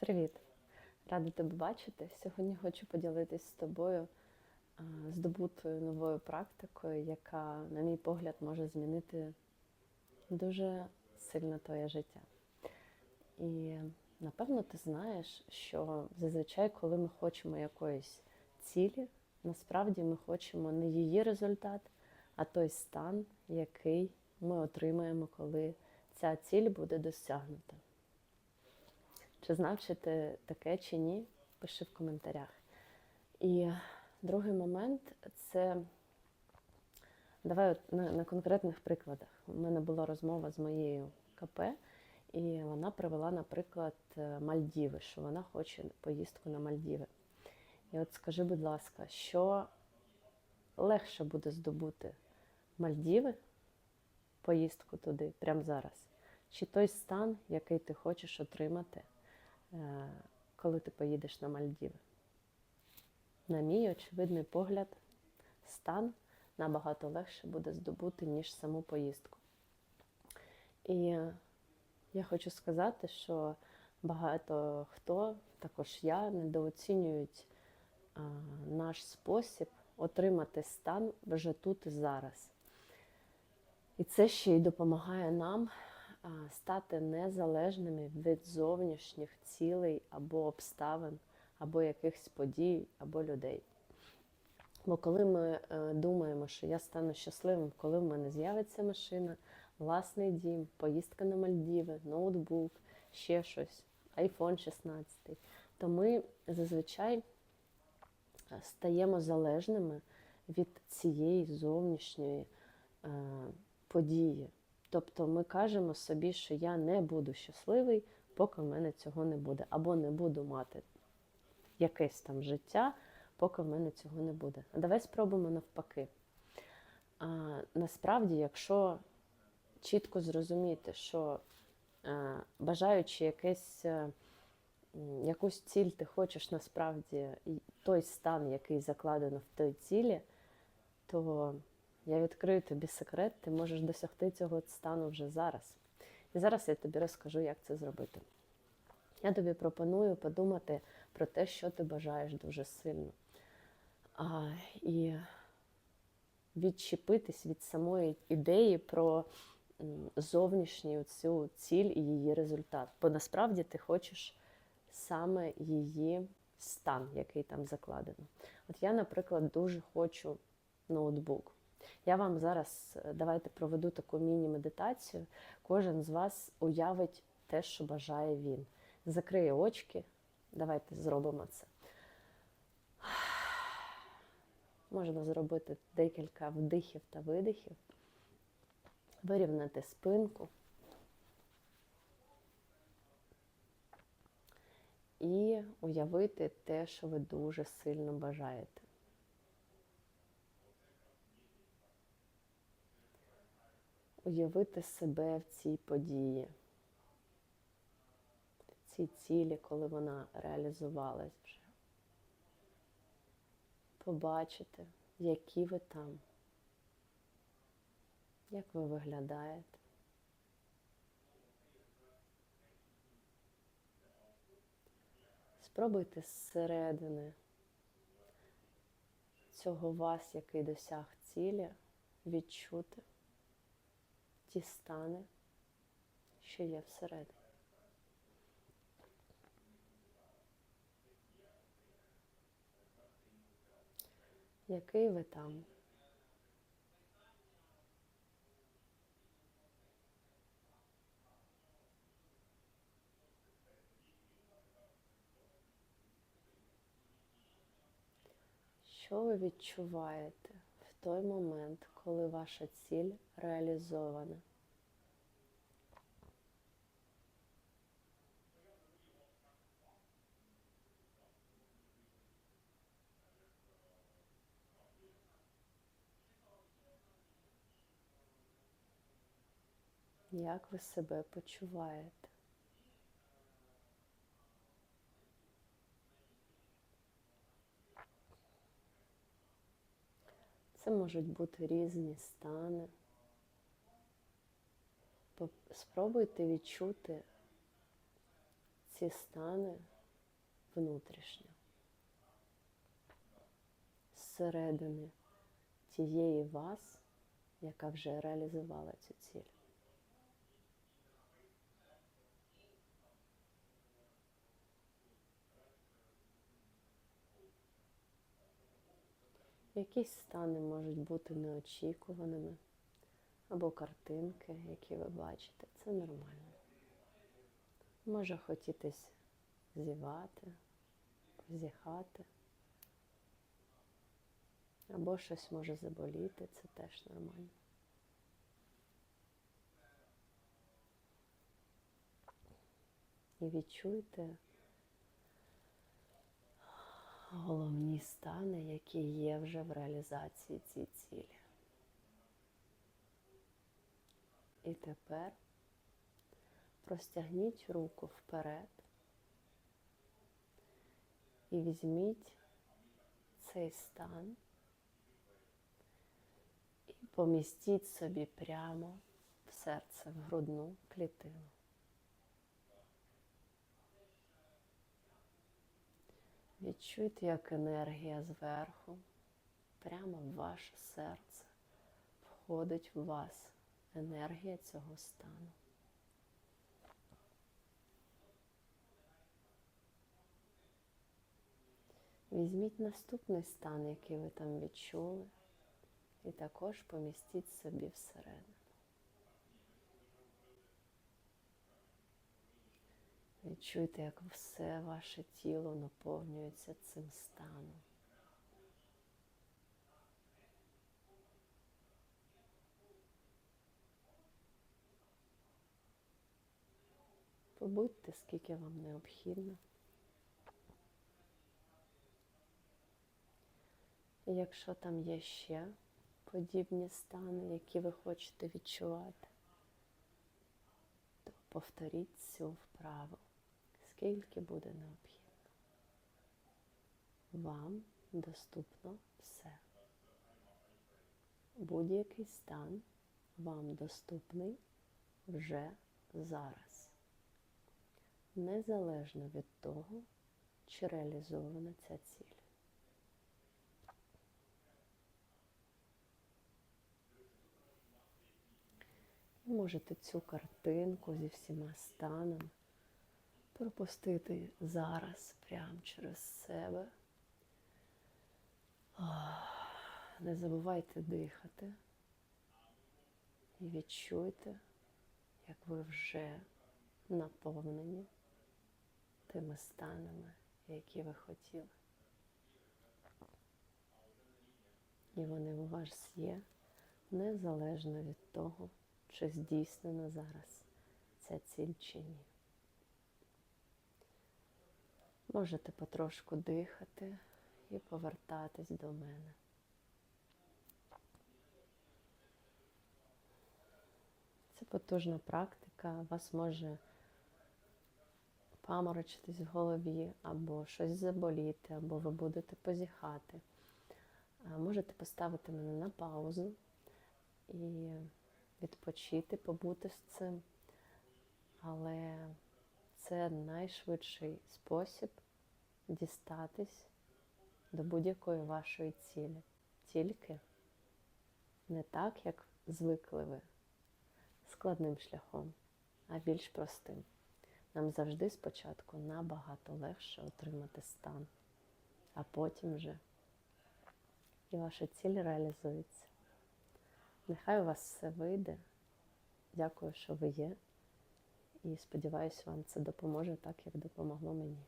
Привіт! Рада тебе бачити. Сьогодні хочу поділитись з тобою здобутою новою практикою, яка, на мій погляд, може змінити дуже сильно твоє життя. І напевно ти знаєш, що зазвичай, коли ми хочемо якоїсь цілі, насправді ми хочемо не її результат, а той стан, який ми отримаємо, коли ця ціль буде досягнута. Чи знав, чи ти таке чи ні? Пиши в коментарях. І другий момент це давай от на, на конкретних прикладах. У мене була розмова з моєю КП, і вона привела, наприклад, е, Мальдіви, що вона хоче поїздку на Мальдіви. І от скажи, будь ласка, що легше буде здобути Мальдіви, поїздку туди прямо зараз? Чи той стан, який ти хочеш отримати? Е, коли ти поїдеш на Мальдіви. На мій очевидний погляд, стан набагато легше буде здобути, ніж саму поїздку. І я хочу сказати, що багато хто, також я, недооцінюють а, наш спосіб отримати стан вже тут і зараз. І це ще й допомагає нам стати незалежними від зовнішніх цілей або обставин, або якихось подій, або людей. Бо коли ми е, думаємо, що я стану щасливим, коли в мене з'явиться машина, власний дім, поїздка на Мальдіви, ноутбук, ще щось, iPhone 16, то ми зазвичай е, стаємо залежними від цієї зовнішньої е, події. Тобто ми кажемо собі, що я не буду щасливий, поки в мене цього не буде. Або не буду мати якесь там життя, поки в мене цього не буде. А давай спробуємо навпаки. А, Насправді, якщо чітко зрозуміти, що а, бажаючи якесь, а, якусь ціль ти хочеш насправді той стан, який закладено в той цілі, то я відкрию тобі секрет, ти можеш досягти цього стану вже зараз. І зараз я тобі розкажу, як це зробити. Я тобі пропоную подумати про те, що ти бажаєш дуже сильно. А, І відчепитись від самої ідеї про зовнішню цю ціль і її результат. Бо насправді ти хочеш саме її стан, який там закладено. От я, наприклад, дуже хочу ноутбук. Я вам зараз е, давайте проведу таку міні-медитацію. Кожен з вас уявить те, що бажає він. Закриє очки. Давайте зробимо це. Можна зробити декілька вдихів та видихів, вирівняти спинку. І уявити те, що ви дуже сильно бажаєте. Уявити себе в цій події, в цій цілі, коли вона реалізувалась вже. Побачити, які ви там, як ви виглядаєте. Спробуйте зсередини цього вас, який досяг цілі, відчути ті стани, що є всередині. Який ви там? Що ви відчуваєте в той момент, коли ваша ціль реалізована. Як ви себе почуваєте? Це можуть бути різні стани. Спробуйте відчути ці стани внутрішньо, зсередини тієї вас, яка вже реалізувала цю ціль. Якісь стани можуть бути неочікуваними, або картинки, які ви бачите, це нормально. Може хотітись зівати, позіхати, або щось може заболіти, це теж нормально. І відчуйте головні стани, які є вже в реалізації цій цілі. І тепер простягніть руку вперед і візьміть цей стан і помістіть собі прямо в серце, в грудну клітину. Відчуйте, як енергія зверху, прямо в ваше серце, входить в вас енергія цього стану. Візьміть наступний стан, який ви там відчули, і також помістіть собі всередину. Відчуйте, як все ваше тіло наповнюється цим станом. Побудьте, скільки вам необхідно. І якщо там є ще подібні стани, які ви хочете відчувати, то повторіть цю вправу, скільки буде необхідно. Вам доступно все. Будь-який стан вам доступний вже зараз незалежно від того, чи реалізована ця ціль. Можете цю картинку зі всіма станами пропустити зараз прямо через себе. Не забувайте дихати і відчуйте, як ви вже наповнені тими станами, які ви хотіли. І вони у вас є незалежно від того, чи здійснена зараз ця ціль чи ні. Можете потрошку дихати і повертатись до мене. Це потужна практика, вас може паморочитись в голові, або щось заболіти, або ви будете позіхати. Можете поставити мене на паузу і відпочити, побути з цим. Але це найшвидший спосіб дістатись до будь-якої вашої цілі. Тільки не так, як звикли ви, складним шляхом, а більш простим. Нам завжди спочатку набагато легше отримати стан, а потім вже і ваша ціль реалізується. Нехай у вас все вийде. Дякую, що ви є. І сподіваюся, вам це допоможе так, як допомогло мені.